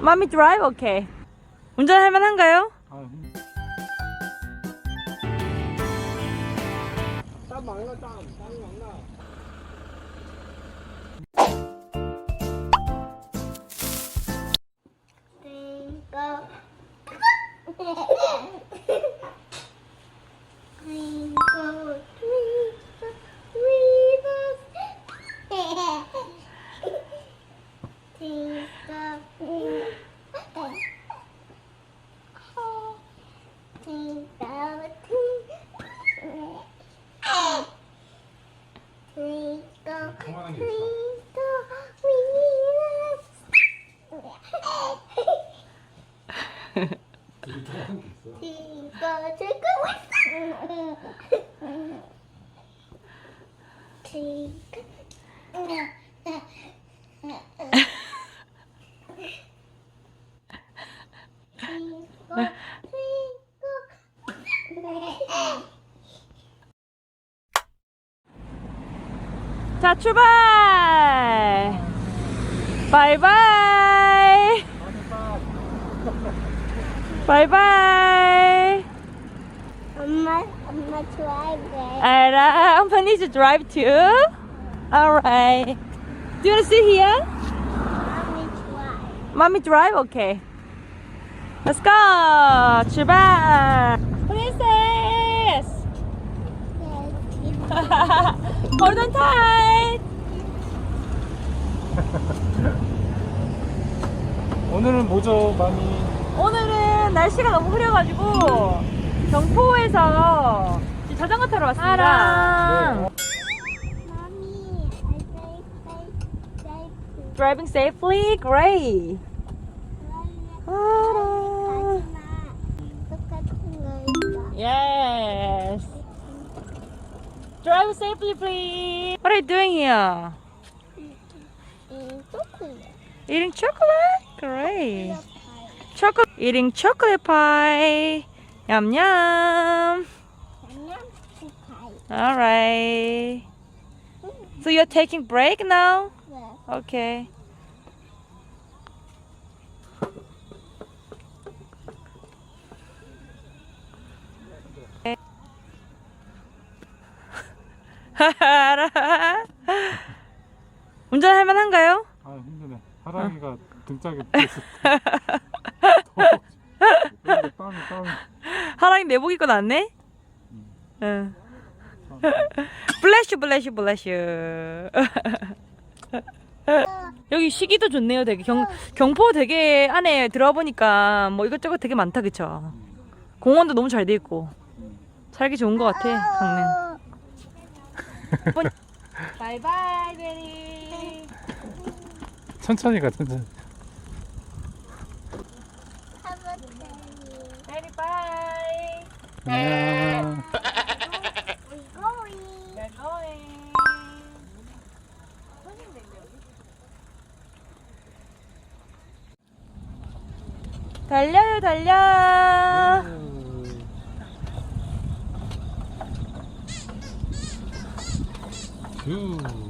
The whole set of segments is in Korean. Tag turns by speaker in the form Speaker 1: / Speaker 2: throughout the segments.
Speaker 1: 마미 드라이브 오케이. 운전할 만한가요?
Speaker 2: 아, 땀 많이 나, 땀. 땀이 많이 나.
Speaker 3: Twinkle. Twinkle, twinkle, little star. Twinkle, twinkle. Twinkle, twinkle. Twinkle,
Speaker 2: 그만한 게 있어.
Speaker 3: twinkle, little star.
Speaker 2: 되게 좋아하는 게 있어.
Speaker 3: 이거 들고 있어.
Speaker 1: 자 출발. 바이바이. 바이바이.
Speaker 3: 엄마, 엄마 좋아해.
Speaker 1: 알아. 엄마 need to drive too. Alright. Do you want to sit here?
Speaker 3: 엄마 좋아해.
Speaker 1: Mommy drive? Okay. Let's go. 출발. Princess. Hold on tight.
Speaker 2: 오늘은 뭐죠, 많이?
Speaker 1: 오늘은 날씨가 너무 흐려가지고 경포에서 자전거 타러 왔습니다.
Speaker 2: 네.
Speaker 3: Say,
Speaker 1: Driving safely, great.
Speaker 3: 있어.
Speaker 1: Yes. Drive safely, please. What are you doing here?
Speaker 3: 음, 초콜릿.
Speaker 1: Eating chocolate? Great. Chocolate. Eating chocolate pie. Yum yum. All right. So you're taking break now?
Speaker 3: 네.
Speaker 1: Okay. 운전할 만한가요?
Speaker 2: 아, 힘드네. 하랑이가 등짝에 붙었을 때. 땀이, 땀이.
Speaker 1: 하랑이 내복 입고 났네? 응. 블레슈 블레슈 블레슈 여기 시기도 좋네요 되게 경, 경포 되게 안에 들어보니까 뭐 이것저것 되게 많다 그쵸 공원도 너무 잘 돼 있고 살기 좋은 것 같아 강릉 바이바이 베리
Speaker 2: 천천히 가, 천천히.
Speaker 1: 바이
Speaker 2: 안녕.
Speaker 1: We're going. 달려요 달려
Speaker 2: 휴.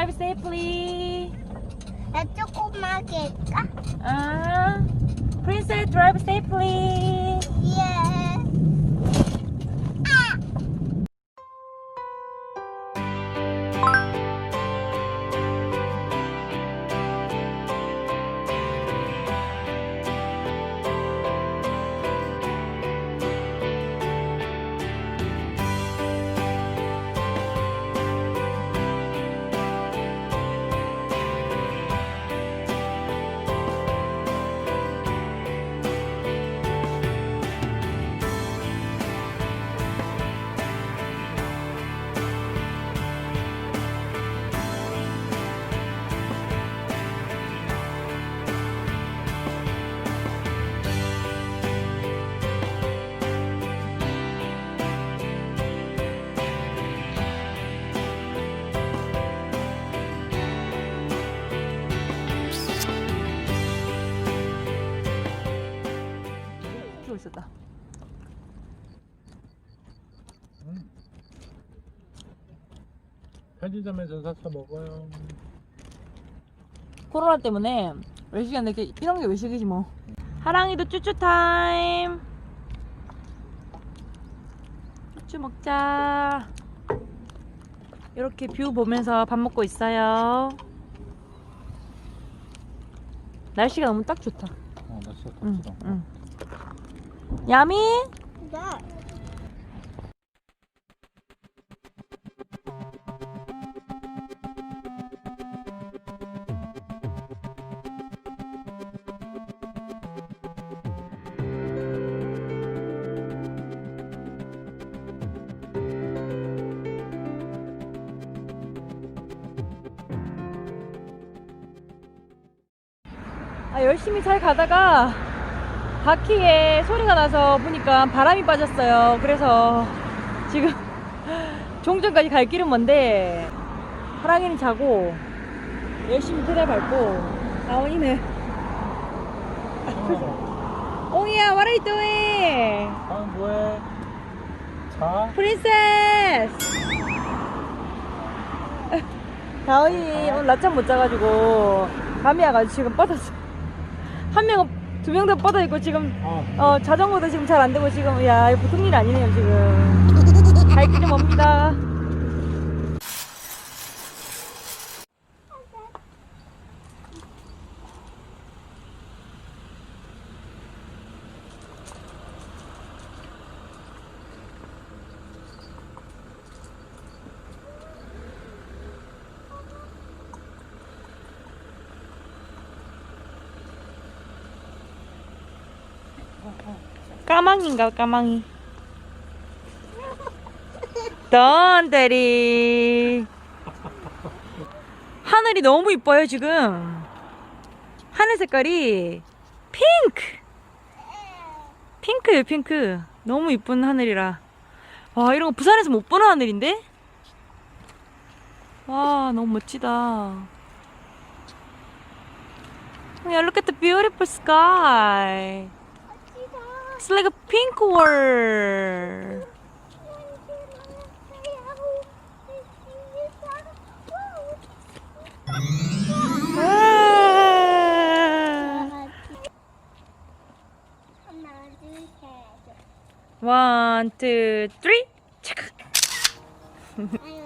Speaker 1: drive safely
Speaker 3: 나 조그맣게 할까?
Speaker 1: 아 Princess drive safely
Speaker 2: 편의점에서 사서 먹어요.
Speaker 1: 코로나 때문에 외식이 안 되게 이런 게 외식이지 뭐. 하랑이도 쭈쭈 타임. 쭈쭈 먹자. 이렇게 뷰 보면서 밥 먹고 있어요. 날씨가 너무 딱 좋다.
Speaker 2: 어, 나 진짜
Speaker 1: 응,
Speaker 2: 덥다.
Speaker 1: 응. 야미?
Speaker 3: 네.
Speaker 1: 열심히 잘 가다가 바퀴에 소리가 나서 보니까 바람이 빠졌어요. 그래서 지금 종점까지 갈 길은 먼데 하랑이는 자고 열심히 페달 밟고 나원이는 옹이야 what are you doing?
Speaker 2: 아, 뭐해? 자?
Speaker 1: 프린세스 다원이 오늘 낮잠 못 자가지고 감이 와가지고 지금 뻗었어 한 명은 두 명 다 뻗어 있고 지금
Speaker 2: 아,
Speaker 1: 어 자전거도 지금 잘 안 되고 지금 야 보통 일 아니네요 지금. 갈 길이 멉니다 까망인가 까망이? 던데리. 하늘이 너무 이뻐요 지금. 하늘 색깔이 핑크. 핑크예요 핑크. 너무 이쁜 하늘이라. 와 이런 거 부산에서 못 보는 하늘인데? 와 너무 멋지다. Yeah, look at the beautiful sky. It's like a pink
Speaker 3: worm. Ah.
Speaker 1: One, two, three.